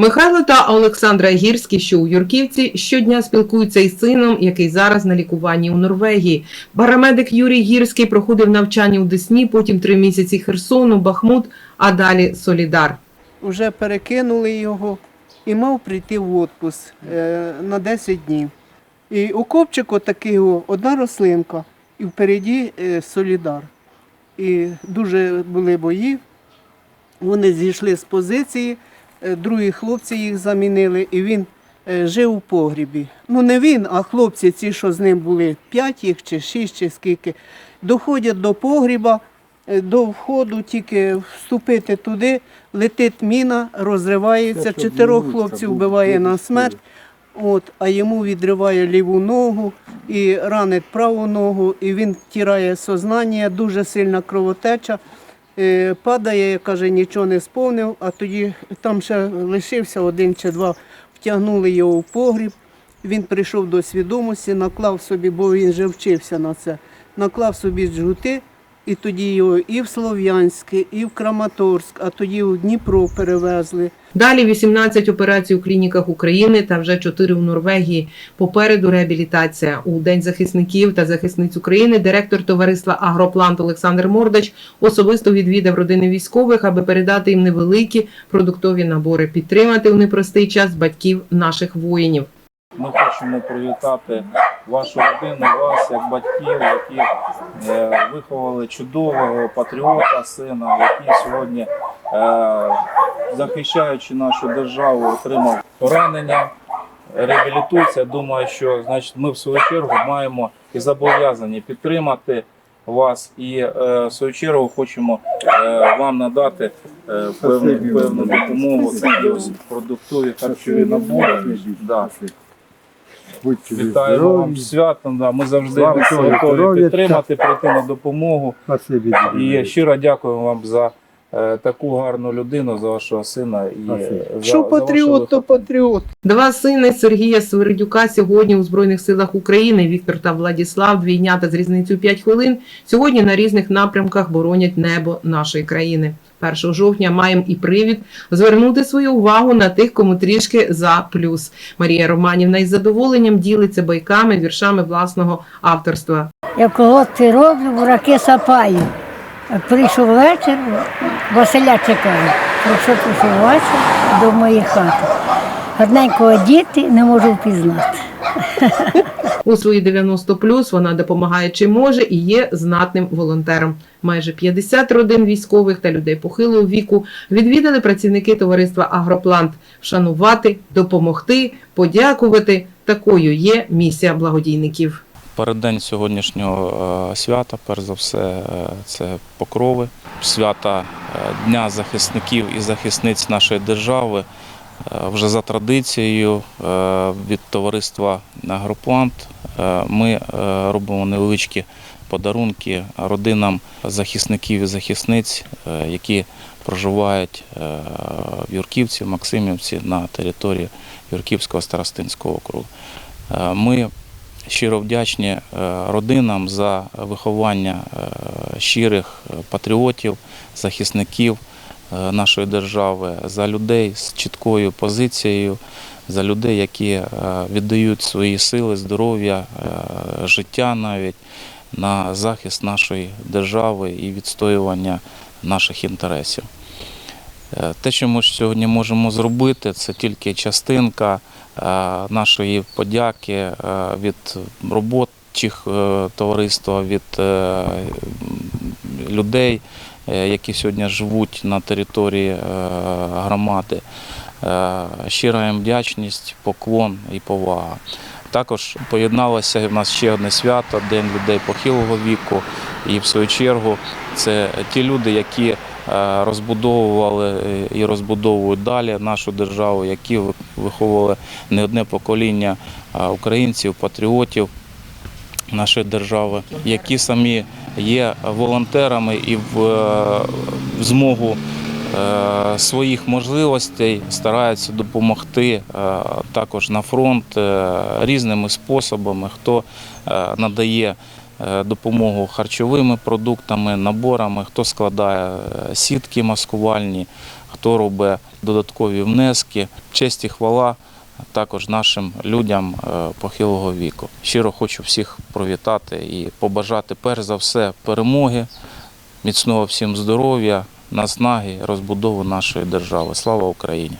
Михайло та Олександра Гірські, що у Юрківці, щодня спілкуються із сином, який зараз на лікуванні у Норвегії. Парамедик Юрій Гірський проходив навчання у Десні, потім три місяці Херсону, Бахмут, а далі Солідар. Вже перекинули його і мав прийти в відпуск е, на 10 днів. І у копчику такий одна рослинка, і впереді е, солідар. І дуже були бої. Вони зійшли з позиції, другі хлопці їх замінили, і він е, жив у погрібі. Ну не він, а хлопці, ці, що з ним були, п'ять їх чи шість, чи скільки, доходять до погріба, е, до входу, тільки вступити туди, летить міна, розривається, чотирьох хлопців вбиває на смерть. От, а йому відриває ліву ногу і ранить праву ногу, і він тірає сознання, дуже сильна кровотеча. Е, Падає, каже, нічого не сповнив, а тоді там ще лишився один чи два, втягнули його в погріб. Він прийшов до свідомості, наклав собі, бо він вже вчився на це, наклав собі джгути, і тоді його і в Слов'янське, і в Краматорськ, а тоді у Дніпро перевезли. Далі 18 операцій у клініках України та вже 4 у Норвегії. Попереду реабілітація. У День захисників та захисниць України директор товариства Агроплант Олександр Мордач особисто відвідав родини військових, аби передати їм невеликі продуктові набори, підтримати у непростий час батьків наших воїнів. Ми хочемо привітати вашу родину, вас як батьків, які е, виховали чудового патріота, сина, який сьогодні, е, захищаючи нашу державу, отримав поранення, реабілітується. Думаю, що значить, ми в свою чергу маємо і зобов'язані підтримати вас, і е, в свою чергу хочемо е, вам надати е, певну, певну допомогу, такі ось продуктові харчові набори. Да. Будьте Вітаємо вам з святом. Да. Ми завжди Слава готові здоров'я. підтримати, прийти на допомогу. Спасибі. І щиро дякую вам за е, таку гарну людину, за вашого сина і Спасибо. за, Що за патріот, то патріот. Два сини Сергія Свиридюка сьогодні у Збройних силах України. Віктор та Владіслав, двійнята з різницею 5 хвилин. Сьогодні на різних напрямках боронять небо нашої країни. 1 жовтня маємо і привід звернути свою увагу на тих, кому трішки за плюс. Марія Романівна із задоволенням ділиться байками, віршами власного авторства. Я колодки роблю, бураки сапаю. Прийшов вечір, Василя чекаю. Прийшов прийшов вечір до моєї хати. Гарненько діти не можу впізнати. У свої 90 плюс вона допомагає чим може і є знатним волонтером. Майже 50 родин військових та людей похилого віку відвідали працівники товариства Агроплант вшанувати, допомогти, подякувати. Такою є місія благодійників. Переддень сьогоднішнього е, свята, перш за все, е, це покрови, свята е, Дня захисників і захисниць нашої держави. Е, Вже за традицією е, від товариства Агроплант е, ми робимо невеличкі подарунки родинам захисників і захисниць, які проживають в Юрківці, Максимівці на території Юрківського старостинського округу. Ми щиро вдячні родинам за виховання щирих патріотів, захисників нашої держави, за людей з чіткою позицією, за людей, які е, віддають свої сили, здоров'я, е, життя навіть на захист нашої держави і відстоювання наших інтересів. Е, Те, що ми сьогодні можемо зробити, це тільки частинка е, нашої подяки е, від робочих е, товариства, від е, людей, е, які сьогодні живуть на території е, громади. Е, Щира їм вдячність, поклон і повага. Також поєдналося в нас ще одне свято День людей похилого віку. І в свою чергу це ті люди, які е, розбудовували е, і розбудовують далі нашу державу, які виховували не одне покоління е, українців, патріотів нашої держави, які самі є волонтерами і в, е, змогу е, своїх можливостей стараються допомогти е, також на фронт різними способами, хто надає допомогу харчовими продуктами, наборами, хто складає сітки маскувальні, хто робить додаткові внески. Честь і хвала також нашим людям е, похилого віку. Щиро хочу всіх привітати і побажати перш за все перемоги, міцного всім здоров'я, наснаги, розбудову нашої держави. Слава Україні!